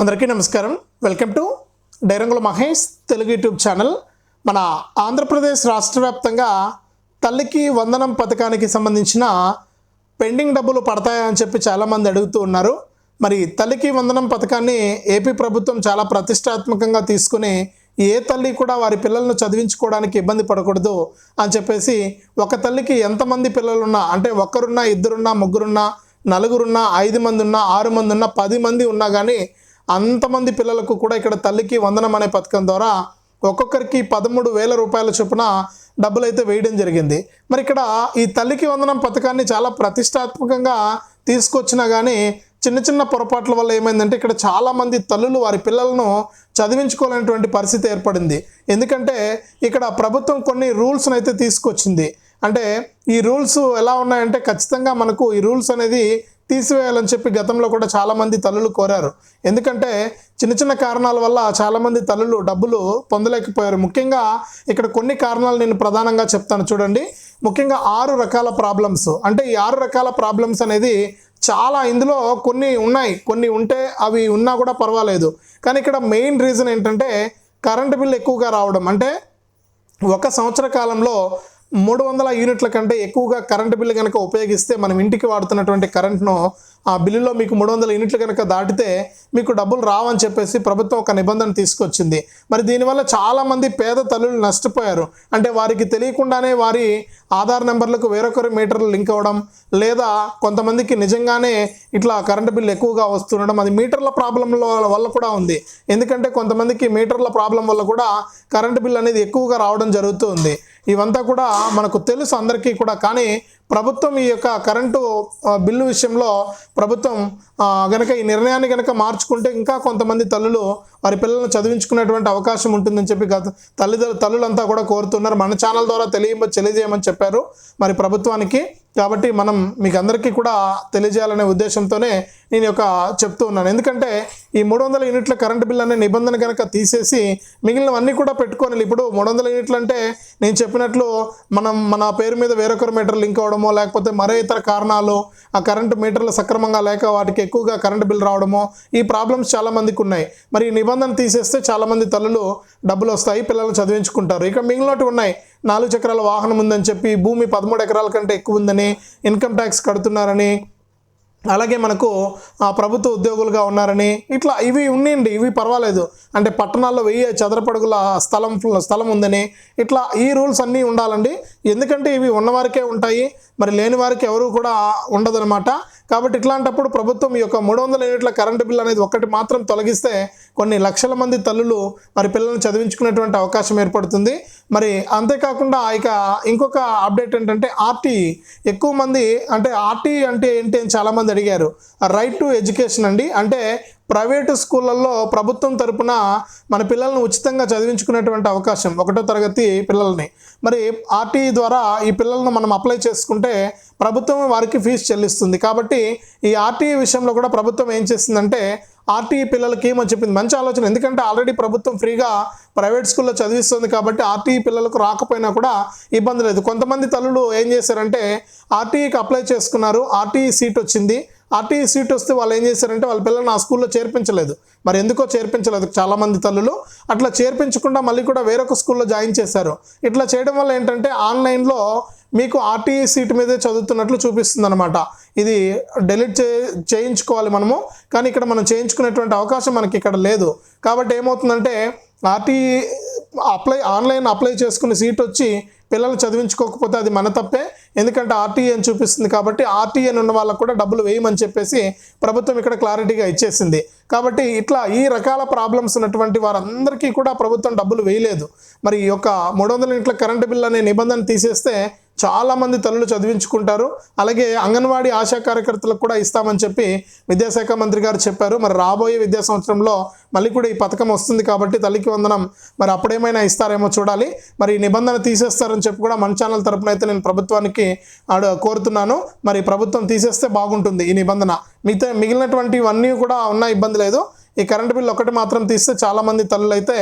అందరికీ నమస్కారం. Welcome to డైరంగుల మహేష్ తెలుగు యూట్యూబ్ ఛానల్. మన ఆంధ్రప్రదేశ్ రాష్ట్ర వ్యాప్తంగా తల్లికి వందనం పథకానికి సంబంధించిన పెండింగ్ డబ్బులు పడతాయని చెప్పి చాలామంది అడుగుతూ ఉన్నారు. మరి తల్లికి వందనం పథకాన్ని ఏపీ ప్రభుత్వం చాలా ప్రతిష్టాత్మకంగా తీసుకుని ఏ తల్లి కూడా వారి పిల్లలను చదివించుకోవడానికి ఇబ్బంది పడకూడదు అని చెప్పేసి ఒక తల్లికి ఎంతమంది పిల్లలున్నా అంటే ఒక్కరున్నా ఇద్దరున్నా ముగ్గురున్నా నలుగురున్నా ఐదు మంది ఉన్నా ఆరు మంది ఉన్నా పది మంది ఉన్నా కానీ అంతమంది పిల్లలకు కూడా ఇక్కడ తల్లికి వందనం అనే పథకం ద్వారా ఒక్కొక్కరికి పదమూడు వేల రూపాయల చొప్పున డబ్బులు అయితే వేయడం జరిగింది. మరి ఇక్కడ ఈ తల్లికి వందనం పథకాన్ని చాలా ప్రతిష్టాత్మకంగా తీసుకొచ్చినా కానీ చిన్న చిన్న పొరపాట్ల వల్ల ఏమైందంటే ఇక్కడ చాలామంది తల్లులు వారి పిల్లలను చదివించుకోలేనటువంటి పరిస్థితి ఏర్పడింది. ఎందుకంటే ఇక్కడ ప్రభుత్వం కొన్ని రూల్స్ని అయితే తీసుకొచ్చింది. అంటే ఈ రూల్స్ ఎలా ఉన్నాయంటే ఖచ్చితంగా మనకు ఈ రూల్స్ అనేది తీసివేయాలని చెప్పి గతంలో కూడా చాలామంది తల్లులు కోరారు. ఎందుకంటే చిన్న చిన్న కారణాల వల్ల చాలామంది తల్లులు డబ్బులు పొందలేకపోయారు. ముఖ్యంగా ఇక్కడ కొన్ని కారణాలు నేను ప్రధానంగా చెప్తాను చూడండి. ముఖ్యంగా ఆరు రకాల ప్రాబ్లమ్స్ అంటే ఈ ఆరు రకాల ప్రాబ్లమ్స్ అనేది చాలా ఇందులో కొన్ని ఉన్నాయి. కొన్ని ఉంటే అవి ఉన్నా కూడా పర్వాలేదు. కానీ ఇక్కడ మెయిన్ రీజన్ ఏంటంటే కరెంటు బిల్ ఎక్కువగా రావడం. అంటే ఒక సంవత్సర కాలంలో మూడు వందల యూనిట్ల కంటే ఎక్కువగా కరెంటు బిల్లు కనుక ఉపయోగిస్తే మనం ఇంటికి వాడుతున్నటువంటి కరెంట్ను ఆ బిల్లులో మీకు మూడు వందల యూనిట్లు కనుక దాటితే మీకు డబ్బులు రావని చెప్పేసి ప్రభుత్వం ఒక నిబంధన తీసుకొచ్చింది. మరి దీనివల్ల చాలామంది పేద తల్లులు నష్టపోయారు. అంటే వారికి తెలియకుండానే వారి ఆధార్ నెంబర్లకు వేరొకరి మీటర్లు లింక్ అవ్వడం లేదా కొంతమందికి నిజంగానే ఇట్లా కరెంటు బిల్లు ఎక్కువగా వస్తుండడం అది మీటర్ల ప్రాబ్లంల వల్ల కూడా ఉంది. ఎందుకంటే కొంతమందికి మీటర్ల ప్రాబ్లం వల్ల కూడా కరెంటు బిల్ అనేది ఎక్కువగా రావడం జరుగుతుంది ఇవంతా కూడా మనకు తెలుసు అందరికీ కూడా. కానీ ప్రభుత్వం ఈ యొక్క కరెంటు బిల్లు విషయంలో ప్రభుత్వం గనక ఈ నిర్ణయాన్ని గనక మార్చుకుంటే ఇంకా కొంతమంది తల్లులు వారి పిల్లలను చదివించుకునేటువంటి అవకాశం ఉంటుందని చెప్పి గత తల్లిదండ్రులు తల్లులంతా కూడా కోరుతున్నారు. మన ఛానల్ ద్వారా తెలియ తెలియజేయమని చెప్పారు. మరి ప్రభుత్వానికి కాబట్టి మనం మీకు అందరికీ కూడా తెలియజేయాలనే ఉద్దేశంతోనే నేను యొక్క చెప్తూ ఉన్నాను. ఎందుకంటే ఈ మూడు వందల యూనిట్ల కరెంటు బిల్ అనే నిబంధన కనుక తీసేసి మిగిలినవన్నీ కూడా పెట్టుకొని ఇప్పుడు మూడు వందల యూనిట్లు అంటే నేను చెప్పినట్లు మనం మన పేరు మీద వేరొకరు మీటర్ లింక్ అవ్వడమో లేకపోతే మరే ఇతర కారణాలు ఆ కరెంటు మీటర్లు సక్రమంగా లేక వాటికి ఎక్కువగా కరెంటు బిల్ రావడమో ఈ ప్రాబ్లమ్స్ చాలా మందికి ఉన్నాయి. మరి ఈ నిబంధన తీసేస్తే చాలామంది తల్లులు డబ్బులు వస్తాయి పిల్లలు చదివించుకుంటారు. ఇక మిగిలినట్టు ఉన్నాయి. నాలుగు చక్రాల వాహనం ఉందని చెప్పి భూమి పదమూడు ఎకరాల కంటే ఎక్కువ ఉందని ఇన్కమ్ ట్యాక్స్ కడుతున్నారని అలాగే మనకు ప్రభుత్వ ఉద్యోగులుగా ఉన్నారని ఇట్లా ఇవి ఉన్నాయండి ఇవి పర్వాలేదు. అంటే పట్టణాల్లో వెయ్యి చదరపడుగుల స్థలం స్థలం ఉందని ఇట్లా ఈ రూల్స్ అన్నీ ఉండాలండి. ఎందుకంటే ఇవి ఉన్నవారికే ఉంటాయి మరి లేని వారికి ఎవరు కూడా ఉండదనమాట కాబట్టి ఇట్లాంటప్పుడు ప్రభుత్వం ఈ యొక్క మూడు వందల యూనిట్ల కరెంటు బిల్ అనేది ఒక్కటి మాత్రం తొలగిస్తే కొన్ని లక్షల మంది తల్లులు మరి పిల్లల్ని చదివించుకునేటువంటి అవకాశం ఏర్పడుతుంది. మరి అంతేకాకుండా ఇక ఇంకొక అప్డేట్ ఏంటంటే ఆర్టీ ఎక్కువ మంది అంటే ఆర్టీ అంటే ఏంటి అని చాలామంది అడిగారు. రైట్ టు ఎడ్యుకేషన్ అండి. అంటే ప్రైవేటు స్కూళ్ళల్లో ప్రభుత్వం తరపున మన పిల్లల్ని ఉచితంగా చదివించుకునేటువంటి అవకాశం ఒకటో తరగతి పిల్లల్ని. మరి ఆర్టీ ద్వారా ఈ పిల్లలను మనం అప్లై చేసుకుంటే ప్రభుత్వం వారికి ఫీజు చెల్లిస్తుంది. కాబట్టి ఈ ఆర్టీ విషయంలో కూడా ప్రభుత్వం ఏం చేసిందంటే ఆర్టీఈ పిల్లలకి ఏమని చెప్పింది. మంచి ఆలోచన. ఎందుకంటే ఆల్రెడీ ప్రభుత్వం ఫ్రీగా ప్రైవేట్ స్కూల్లో చదివిస్తుంది కాబట్టి ఆర్టీఈ పిల్లలకు రాకపోయినా కూడా ఇబ్బంది లేదు. కొంతమంది తల్లులు ఏం చేశారంటే ఆర్టీఈకి అప్లై చేసుకున్నారు. ఆర్టీఈ సీట్ వచ్చింది. ఆర్టీఈ సీట్ వస్తే వాళ్ళు ఏం చేశారంటే వాళ్ళ పిల్లల్ని ఆ స్కూల్లో చేర్పించలేదు. మరి ఎందుకో చేర్పించలేదు చాలామంది తల్లులు. అట్లా చేర్పించకుండా మళ్ళీ కూడా వేరొక స్కూల్లో జాయిన్ చేశారు. ఇట్లా చేయడం వల్ల ఏంటంటే ఆన్లైన్లో మీకు ఆర్టీఈ సీట్ మీదే చదువుతున్నట్లు చూపిస్తుంది అనమాట ఇది డెలీట్ చే చేయించుకోవాలి మనము. కానీ ఇక్కడ మనం చేయించుకునేటువంటి అవకాశం మనకి ఇక్కడ లేదు. కాబట్టి ఏమవుతుందంటే ఆర్టీఈ అప్లై ఆన్లైన్ అప్లై చేసుకునే సీట్ వచ్చి పిల్లలు చదివించుకోకపోతే అది మన తప్పే. ఎందుకంటే ఆర్టీఏ అని చూపిస్తుంది కాబట్టి ఆర్టీఏ ఉన్న వాళ్ళకు కూడా డబ్బులు వేయమని చెప్పేసి ప్రభుత్వం ఇక్కడ క్లారిటీగా ఇచ్చేసింది. కాబట్టి ఇట్లా ఈ రకాల ప్రాబ్లమ్స్ ఉన్నటువంటి వారందరికీ కూడా ప్రభుత్వం డబ్బులు వేయలేదు. మరి ఈ యొక్క మూడు వందల ఇంట్ల కరెంటు బిల్ అనే నిబంధన తీసేస్తే చాలామంది తల్లులు చదివించుకుంటారు. అలాగే అంగన్వాడీ ఆశా కార్యకర్తలకు కూడా ఇస్తామని చెప్పి విద్యాశాఖ మంత్రి గారు చెప్పారు. మరి రాబోయే విద్యా సంవత్సరంలో మళ్ళీ కూడా ఈ పథకం వస్తుంది కాబట్టి తల్లికి వందనం మరి అప్పుడేమైనా ఇస్తారేమో చూడాలి. మరి నిబంధన తీసేస్తారని చెప్పి కూడా మన ఛానల్ తరపున అయితే నేను ప్రభుత్వానికి ఆడ కోరుతున్నాను. మరి ప్రభుత్వం తీసేస్తే బాగుంటుంది ఈ నిబంధన. మిగతా మిగిలినటువంటి ఇవన్నీ కూడా ఉన్న ఇబ్బంది లేదు. ఈ కరెంటు బిల్ ఒకటి మాత్రం తీస్తే చాలామంది తల్లులు అయితే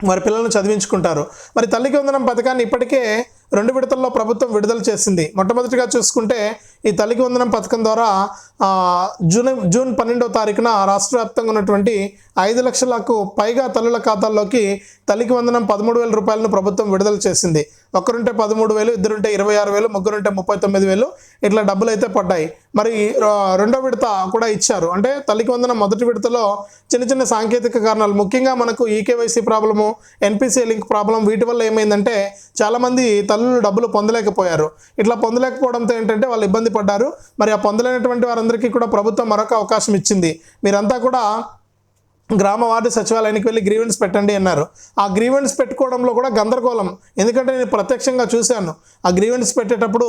మరి పిల్లలను చదివించుకుంటారు. మరి తల్లికి వందనం పథకాన్ని ఇప్పటికే రెండు విడతల్లో ప్రభుత్వం విడుదల చేసింది. మొట్టమొదటిగా చూసుకుంటే ఈ తల్లికి వందనం పథకం ద్వారా జూన్ జూన్ పన్నెండవ తారీఖున రాష్ట్ర వ్యాప్తంగా ఉన్నటువంటి ఐదు లక్షలకు పైగా తల్లుల ఖాతాల్లోకి తల్లికి వందనం పదమూడు వేల రూపాయలను ప్రభుత్వం విడుదల చేసింది. ఒకరుంటే పదమూడు వేలు ఇద్దరుంటే ఇరవై ఆరు వేలు ముగ్గురుంటే ముప్పై తొమ్మిది వేలు ఇట్లా డబ్బులు అయితే పడ్డాయి. మరి రెండో విడత కూడా ఇచ్చారు. అంటే తల్లికి వందనం మొదటి విడతలో చిన్న చిన్న సాంకేతిక కారణాలు ముఖ్యంగా మనకు eKYC problem NPC link problem వీటి వల్ల ఏమైందంటే చాలామంది నెలలు డబ్బులు పొందలేకపోయారు. ఇట్లా పొందలేకపోవడంతో ఏంటంటే వాళ్ళు ఇబ్బంది పడ్డారు. మరి ఆ పొందలేనటువంటి వారందరికీ కూడా ప్రభుత్వం మరొక అవకాశం ఇచ్చింది. మీరంతా కూడా గ్రామ వార్డు సచివాలయానికి వెళ్ళి గ్రీవెన్స్ పెట్టండి అన్నారు. ఆ గ్రీవెన్స్ పెట్టుకోవడంలో కూడా గందరగోళం. ఎందుకంటే నేను ప్రత్యక్షంగా చూశాను. ఆ గ్రీవెన్స్ పెట్టేటప్పుడు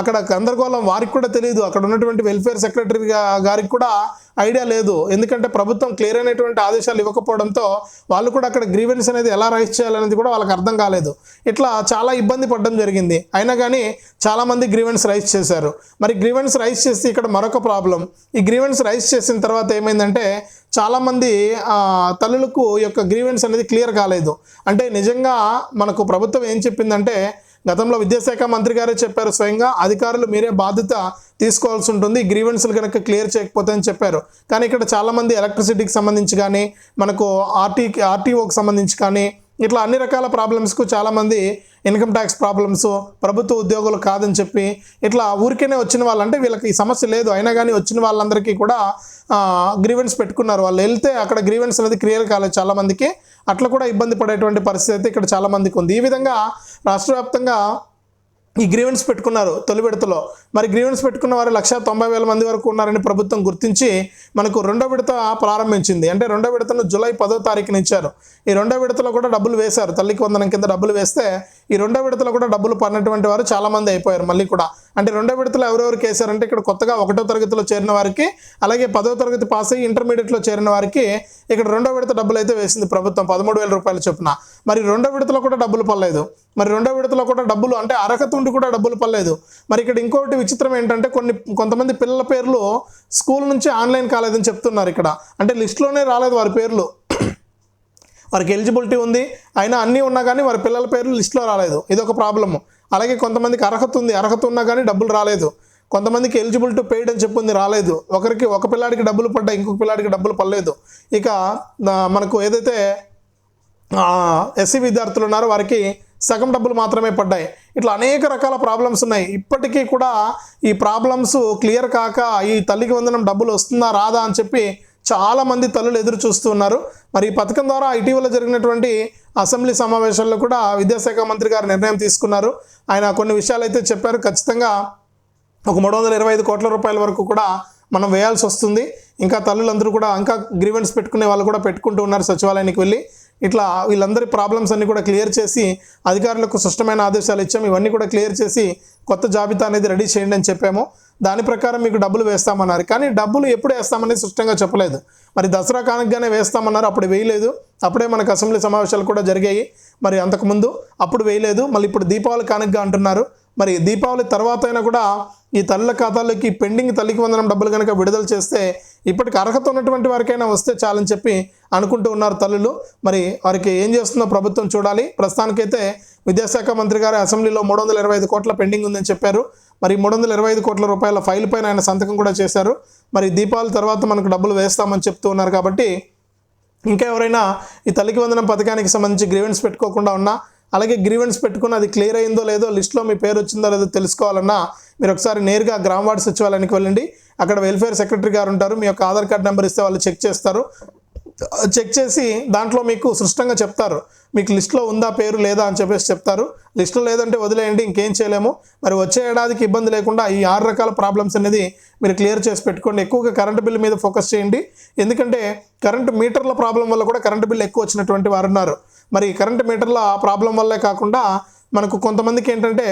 అక్కడ గందరగోళం వారికి కూడా తెలియదు అక్కడ ఉన్నటువంటి వెల్ఫేర్ సెక్రటరీ గారికి కూడా ఐడియా లేదు. ఎందుకంటే ప్రభుత్వం క్లియర్ అయినటువంటి ఆదేశాలు ఇవ్వకపోవడంతో వాళ్ళు కూడా అక్కడ గ్రీవెన్స్ అనేది ఎలా రైజ్ చేయాలనేది కూడా వాళ్ళకి అర్థం కాలేదు. ఇట్లా చాలా ఇబ్బంది పడడం జరిగింది. అయినా కానీ చాలామంది గ్రీవెన్స్ రైజ్ చేశారు. మరి గ్రీవెన్స్ రైజ్ చేస్తే ఇక్కడ మరొక ప్రాబ్లం ఈ గ్రీవెన్స్ రైజ్ చేసిన తర్వాత ఏమైందంటే చాలామంది తల్లులకు యొక్క గ్రీవెన్స్ అనేది క్లియర్ కాలేదు. అంటే నిజంగా మనకు ప్రభుత్వం ఏం చెప్పిందంటే గతంలో విద్యాశాఖ మంత్రి గారే చెప్పారు స్వయంగా అధికారులు మీరే బాధ్యత తీసుకోవాల్సి ఉంటుంది గ్రీవెన్స్లు కనుక క్లియర్ చేయకపోతే అని చెప్పారు. కానీ ఇక్కడ చాలామంది ఎలక్ట్రిసిటీకి సంబంధించి కానీ మనకు ఆర్టీ ఆర్టీఓకి సంబంధించి కానీ ఇట్లా అన్ని రకాల ప్రాబ్లమ్స్కు చాలామంది ఇన్కమ్ ట్యాక్స్ ప్రాబ్లమ్స్ ప్రభుత్వ ఉద్యోగులు కాదని చెప్పి ఇట్లా ఊరికేనే వచ్చిన వాళ్ళంటే వీళ్ళకి ఈ సమస్య లేదు. అయినా కానీ వచ్చిన వాళ్ళందరికీ కూడా గ్రీవెన్స్ పెట్టుకున్నారు. వాళ్ళు వెళ్తే అక్కడ గ్రీవెన్స్ అనేది క్లియర్ కాలేదు చాలామందికి. అట్లా కూడా ఇబ్బంది పడేటువంటి పరిస్థితి అయితే ఇక్కడ చాలామందికి ఉంది. ఈ విధంగా రాష్ట్ర వ్యాప్తంగా ఈ గ్రీవెన్స్ పెట్టుకున్నారు తొలి విడతలో. మరి గ్రీవెన్స్ పెట్టుకున్న వారు లక్ష తొంభై వేల మంది వరకు ఉన్నారని ప్రభుత్వం గుర్తించి మనకు రెండో విడత ప్రారంభించింది. అంటే రెండో విడతను జూలై పదో తారీఖున ఇచ్చారు. ఈ రెండో విడతలో కూడా డబ్బులు వేశారు. తల్లికి వందనం కింద డబ్బులు వేస్తే ఈ రెండో విడతలో కూడా డబ్బులు పడినటువంటి వారు చాలామంది అయిపోయారు. మళ్ళీ కూడా అంటే రెండో విడతలో ఎవరెవరికి వేశారంటే ఇక్కడ కొత్తగా ఒకటో తరగతిలో చేరిన వారికి అలాగే పదో తరగతి పాస్ అయ్యి ఇంటర్మీడియట్లో చేరిన వారికి ఇక్కడ రెండో విడత డబ్బులు అయితే వేసింది ప్రభుత్వం పదమూడు వేల రూపాయలు చొప్పున. మరి రెండో విడతలో కూడా డబ్బులు పడలేదు. మరి రెండో విడతలో కూడా డబ్బులు అంటే అర్హత ఉండి కూడా డబ్బులు పడలేదు. మరి ఇక్కడ ఇంకోటి విచిత్రం ఏంటంటే కొన్ని కొంతమంది పిల్లల పేర్లు స్కూల్ నుంచి ఆన్లైన్ కాలేదని చెప్తున్నారు ఇక్కడ. అంటే లిస్టులోనే రాలేదు వారి పేర్లు. వారికి ఎలిజిబిలిటీ ఉంది. అయినా అన్నీ ఉన్నా కానీ వారి పిల్లల పేర్లు లిస్టులో రాలేదు. ఇది ఒక ప్రాబ్లము. అలాగే కొంతమందికి అర్హత ఉంది అర్హత ఉన్నా కానీ డబ్బులు రాలేదు. కొంతమందికి ఎలిజిబిలిటీ పెయిడ్ అని చెప్పింది రాలేదు. ఒకరికి ఒక పిల్లాడికి డబ్బులు పడ్డాయి ఇంకొక పిల్లాడికి డబ్బులు పడలేదు. ఇక మనకు ఏదైతే ఎస్సీ విద్యార్థులు ఉన్నారో వారికి సగం డబ్బులు మాత్రమే పడ్డాయి. ఇట్లా అనేక రకాల ప్రాబ్లమ్స్ ఉన్నాయి. ఇప్పటికీ కూడా ఈ ప్రాబ్లమ్స్ క్లియర్ కాక ఈ తల్లికి వందనం డబ్బులు వస్తుందా రాదా అని చెప్పి చాలామంది తల్లులు ఎదురు చూస్తున్నారు మరి ఈ పథకం ద్వారా ఇటీవల జరిగినటువంటి అసెంబ్లీ సమావేశాల్లో కూడా విద్యాశాఖ మంత్రి గారు నిర్ణయం తీసుకున్నారు. ఆయన కొన్ని విషయాలు అయితే చెప్పారు. ఖచ్చితంగా ఒక మూడు వందల ఇరవై ఐదు కోట్ల రూపాయల వరకు కూడా మనం వేయాల్సి వస్తుంది. ఇంకా తల్లులందరూ కూడా ఇంకా గ్రీవెన్స్ పెట్టుకునే వాళ్ళు కూడా పెట్టుకుంటూ ఉన్నారు సచివాలయానికి వెళ్ళి. ఇట్లా వీళ్ళందరి ప్రాబ్లమ్స్ అన్ని కూడా క్లియర్ చేసి అధికారులకు స్పష్టమైన ఆదేశాలు ఇచ్చాము. ఇవన్నీ కూడా క్లియర్ చేసి కొత్త జాబితా అనేది రెడీ చేయండి అని చెప్పాము. దాని ప్రకారం మీకు డబ్బులు వేస్తామన్నారు. కానీ డబ్బులు ఎప్పుడు వేస్తామని స్పష్టంగా చెప్పలేదు. మరి దసరా కానుకగానే వేస్తామన్నారు. అప్పుడు వేయలేదు. అప్పుడే మనకు అసెంబ్లీ సమావేశాలు కూడా జరిగాయి. మరి అంతకుముందు అప్పుడు వేయలేదు. మళ్ళీ ఇప్పుడు దీపావళి కానుకగా అంటున్నారు. మరి దీపావళి తర్వాత అయినా కూడా ఈ తల్లుల ఖాతాలోకి పెండింగ్ తల్లికి వందనం డబ్బులు కనుక విడుదల చేస్తే ఇప్పటికి అర్హత ఉన్నటువంటి వారికైనా వస్తే చాలని చెప్పి అనుకుంటూ ఉన్నారు తల్లులు. మరి వారికి ఏం చేస్తుందో ప్రభుత్వం చూడాలి. ప్రస్తుతానికైతే విద్యాశాఖ మంత్రి గారు అసెంబ్లీలో మూడు వందల ఇరవై ఐదు కోట్ల పెండింగ్ ఉందని చెప్పారు. మరి మూడు వందల ఇరవై ఐదు కోట్ల రూపాయల ఫైల్ పైన ఆయన సంతకం కూడా చేశారు. మరి దీపావళి తర్వాత మనకు డబ్బులు వేస్తామని చెప్తూ ఉన్నారు కాబట్టి ఇంకా ఎవరైనా ఈ తల్లికి వందనం పథకానికి సంబంధించి గ్రీవెన్స్ పెట్టుకోకుండా ఉన్నా అలాగే గ్రీవెన్స్ పెట్టుకుని అది క్లియర్ అయిందో లేదో లిస్ట్లో మీ పేరు వచ్చిందో లేదో తెలుసుకోవాలన్నా మీరు ఒకసారి నేరుగా గ్రామ వార్డు సచివాలయానికి వెళ్ళండి. అక్కడ వెల్ఫేర్ సెక్రటరీ గారు ఉంటారు. మీ యొక్క ఆధార్ కార్డ్ నెంబర్ ఇస్తే వాళ్ళు చెక్ చేస్తారు. చెక్ చేసి దాంట్లో మీకు స్పష్టంగా చెప్తారు. మీకు లిస్ట్లో ఉందా పేరు లేదా అని చెప్పేసి చెప్తారు. లిస్ట్లో లేదంటే వదిలేయండి ఇంకేం చేయలేము. మరి వచ్చే ఏడాదికి ఇబ్బంది లేకుండా ఈ ఆరు రకాల ప్రాబ్లమ్స్ అనేది మీరు క్లియర్ చేసి పెట్టుకోండి. ఎక్కువగా కరెంటు బిల్ మీద ఫోకస్ చేయండి. ఎందుకంటే కరెంటు మీటర్ల ప్రాబ్లం వల్ల కూడా కరెంటు బిల్ ఎక్కువ వచ్చినటువంటి వారు ఉన్నారు. మరి కరెంట్ మీటర్ల ప్రాబ్లం వల్లే కాకుండా మనకు కొంతమందికి ఏంటంటే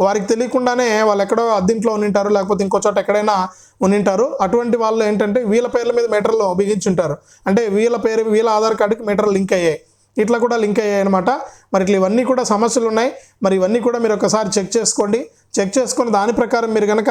వారికి తెలియకుండానే వాళ్ళు ఎక్కడో అద్దీంట్లో ఉనింటారు లేకపోతే ఇంకో చోట ఎక్కడైనా ఉనింటారు. అటువంటి వాళ్ళు ఏంటంటే వీళ్ళ పేర్ల మీద మీటర్లు బిగించుంటారు. అంటే వీళ్ళ పేరు వీళ్ళ ఆధార్ కార్డుకి మీటర్లు లింక్ అయ్యాయి. ఇట్లా కూడా లింక్ అయ్యాయి అనమాట మరి ఇట్లా ఇవన్నీ కూడా సమస్యలు ఉన్నాయి. మరి ఇవన్నీ కూడా మీరు ఒకసారి చెక్ చేసుకోండి. చెక్ చేసుకుని దాని ప్రకారం మీరు కనుక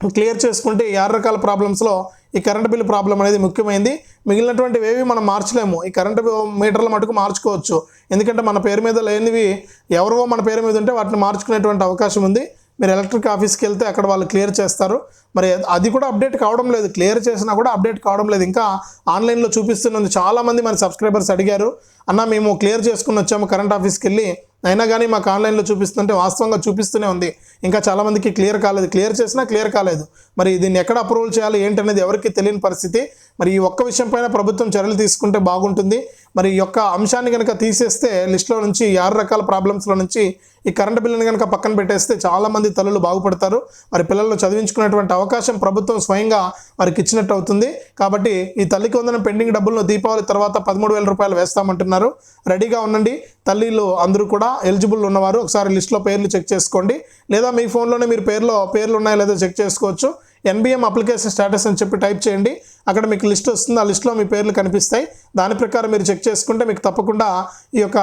క్లియర్ చేసుకుంటే ఈ ఆరు రకాల ప్రాబ్లమ్స్లో ఈ కరెంట్ బిల్ ప్రాబ్లం అనేది ముఖ్యమైనది మిగిలినటువంటివి ఏవి మనం మార్చలేము. ఈ కరెంటు మీటర్ల మటుకు మార్చుకోవచ్చు. ఎందుకంటే మన పేరు మీద లేనివి ఎవరో మన పేరు మీద ఉంటే వాటిని మార్చుకునేటువంటి అవకాశం ఉంది. మీరు ఎలక్ట్రిక్ ఆఫీస్కి వెళ్తే అక్కడ వాళ్ళు క్లియర్ చేస్తారు. మరి అది కూడా అప్డేట్ కావడం లేదు. క్లియర్ చేసినా కూడా అప్డేట్ కావడం లేదు. ఇంకా ఆన్లైన్లో చూపిస్తున్నది చాలామంది మన సబ్స్క్రైబర్స్ అడిగారు. అన్న మేము క్లియర్ చేసుకుని వచ్చాము. కరెంట్ ఆఫీస్కి వెళ్ళి అయినా కానీ మాకు ఆన్లైన్లో చూపిస్తుంటే వాస్తవంగా చూపిస్తూనే ఉంది. ఇంకా చాలామందికి క్లియర్ కాలేదు. క్లియర్ చేసినా క్లియర్ కాలేదు. మరి దీన్ని ఎక్కడ అప్రూవల్ చేయాలి ఏంటనేది ఎవరికి తెలియని పరిస్థితి. మరి ఈ ఒక్క విషయం పైన ప్రభుత్వం చర్యలు తీసుకుంటే బాగుంటుంది. మరి ఈ యొక్క అంశాన్ని కనుక తీసేస్తే లిస్టులో నుంచి ఆరు రకాల ప్రాబ్లమ్స్లో నుంచి ఈ కరెంటు బిల్లుని కనుక పక్కన పెట్టేస్తే చాలామంది తల్లులు బాగుపడతారు. మరి పిల్లలు చదివించుకునేటువంటి అవకాశం ప్రభుత్వం స్వయంగా వారికి ఇచ్చినట్టు అవుతుంది. కాబట్టి ఈ తల్లికి వందనం పెండింగ్ డబ్బులను దీపావళి తర్వాత పదమూడు వేల రూపాయలు వేస్తామంటున్నారు. రెడీగా ఉండండి. తల్లిలు అందరూ కూడా ఎలిజిబుల్ ఉన్నవారు ఒకసారి లిస్ట్లో పేర్లు చెక్ చేసుకోండి. లేదా మీ ఫోన్లోనే మీరు పేర్లో పేర్లు ఉన్నాయో లేదో చెక్ చేసుకోవచ్చు. ఎన్బిఎం అప్లికేషన్ స్టేటస్ అని చెప్పి టైప్ చేయండి. అక్కడ మీకు లిస్ట్ వస్తుంది. ఆ లిస్ట్లో మీ పేర్లు కనిపిస్తాయి. దాని ప్రకారం మీరు చెక్ చేసుకుంటే మీకు తప్పకుండా ఈ యొక్క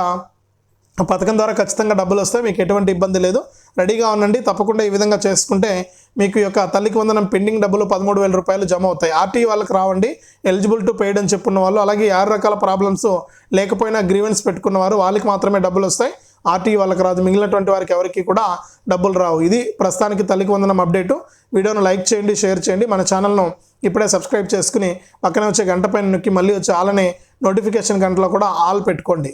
పథకం ద్వారా ఖచ్చితంగా డబ్బులు వస్తాయి. మీకు ఎటువంటి ఇబ్బంది లేదు. రెడీగా ఉండండి. తప్పకుండా ఈ విధంగా చేసుకుంటే మీకు యొక్క తల్లికి వందనం పెండింగ్ డబ్బులు పదమూడు వేల రూపాయలు జమ అవుతాయి. ఆర్టీ వాళ్ళకి రావండి. ఎలిజిబుల్ టు పెయిడ్ అని చెప్పున్న వాళ్ళు అలాగే ఆరు రకాల ప్రాబ్లమ్స్ లేకపోయినా గ్రీవెన్స్ పెట్టుకున్న వారు వాళ్ళకి మాత్రమే డబ్బులు వస్తాయి. ఆర్టీ వాళ్ళకి రాదు. మిగిలినటువంటి వారికి ఎవరికి కూడా డబ్బులు రావు. ఇది ప్రస్తుతానికి తల్లికి వందనం అప్డేటు. వీడియోను లైక్ చేయండి షేర్ చేయండి. మన ఛానల్ను ఇప్పుడే సబ్స్క్రైబ్ చేసుకుని పక్కనే వచ్చే గంట పైన నొక్కి మళ్ళీ వచ్చే ఆలనే నోటిఫికేషన్ గంటలో కూడా ఆల్ పెట్టుకోండి.